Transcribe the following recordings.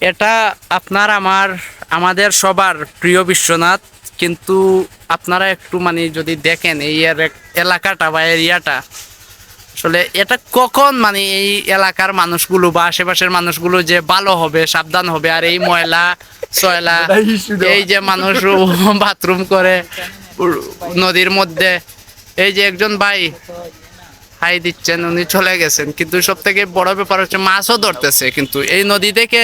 এটা আপনার আমার আমাদের সবার প্রিয় বিশ্বনাথ কিন্তু আপনারা একটু মানে যদি দেখেন এই এলাকাটা বা এরিয়াটা আসলে এটা কখন মানে এই এলাকার মানুষগুলো বা আশেপাশের মানুষগুলো যে ভালো হবে সাবধান হবে আর এই ময়লা সয়লা এই যে মানুষ বাথরুম করে নদীর মধ্যে এই যে একজন ভাই হাই দিচ্ছেন উনি চলে গেছেন। কিন্তু সব থেকে বড় ব্যাপার হচ্ছে মাছও ধরতেছে কিন্তু এই নদী থেকে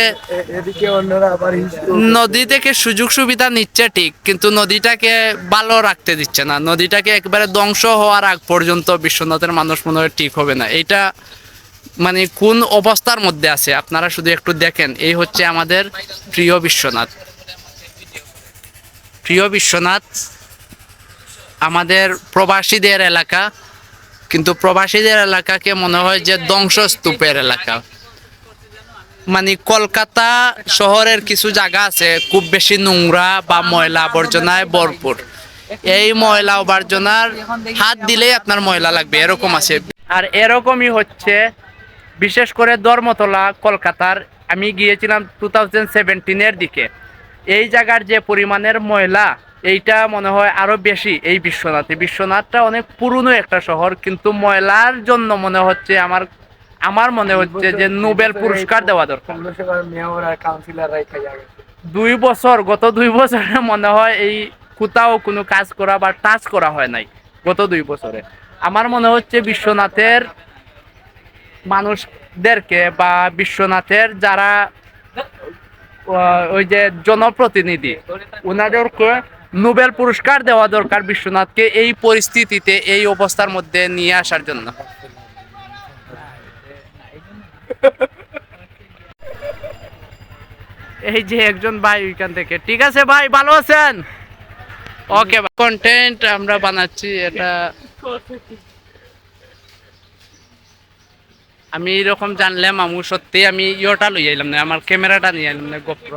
নদী থেকে সুযোগ সুবিধা নিচ্ছে ঠিক কিন্তু নদীটাকে ভালো রাখতে দিচ্ছে না। নদীটাকে একবারে ধ্বংস হওয়ার আগ পর্যন্ত বিশ্বনাথের মানুষ মনে হয় ঠিক হবে না। এটা মানে কোন অবস্থার মধ্যে আছে? আপনারা শুধু একটু দেখেন। এই হচ্ছে আমাদের প্রিয় বিশ্বনাথ। প্রিয় বিশ্বনাথ আমাদের প্রবাসীদের এলাকা। কিন্তু প্রবাসীদের এলাকাকে মনে হয় যে ধ্বংসস্তূপের এলাকা। মানে কলকাতা শহরের কিছু জায়গা আছে, খুব বেশি নোংরা বা ময়লা আবর্জনায় ভরপুর। এই ময়লা আবর্জনার হাত দিলেই আপনার ময়লা লাগবে, এরকম আছে। আর এরকমই হচ্ছে, বিশেষ করে ধর্মতলা, কলকাতার, আমি গিয়েছিলাম টু থাউজেন্ড সেভেন্টিনের দিকে। এই জায়গার যে পরিমাণের ময়লা এইটা মনে হয় আরও বেশি এই বিশ্বনাথে। বিশ্বনাথটা অনেক পুরনো একটা শহর কিন্তু ময়লার জন্য মনে হচ্ছে আমার আমার মনে হচ্ছে যে নোবেল পুরস্কার দেওয়া দরকার। দুই বছর গত দুই বছরে মনে হয় এই কোথাও কোনো কাজ করা বা টাচ করা হয় নাই গত দুই বছরে। আমার মনে হচ্ছে বিশ্বনাথের মানুষদেরকে বা বিশ্বনাথের যারা ওই যে জনপ্রতিনিধি ওনাদেরকে নোবেল পুরস্কার দেওয়া দরকার বিশ্বনাথকে এই পরিস্থিতিতে, এই অবস্থার মধ্যে নিয়ে আসার জন্য। এই যে একজন ভাই ওইখান থেকে। ঠিক আছে ভাই, ভালো আছেন? ওকে কন্টেন্ট আমরা বানাচ্ছি, এটা আমি এরকম জানলাম আমি সত্যি আমি ইয়েটা লই আইলাম না, আমার ক্যামেরাটা নিয়ে আইলাম না, গোপ্র।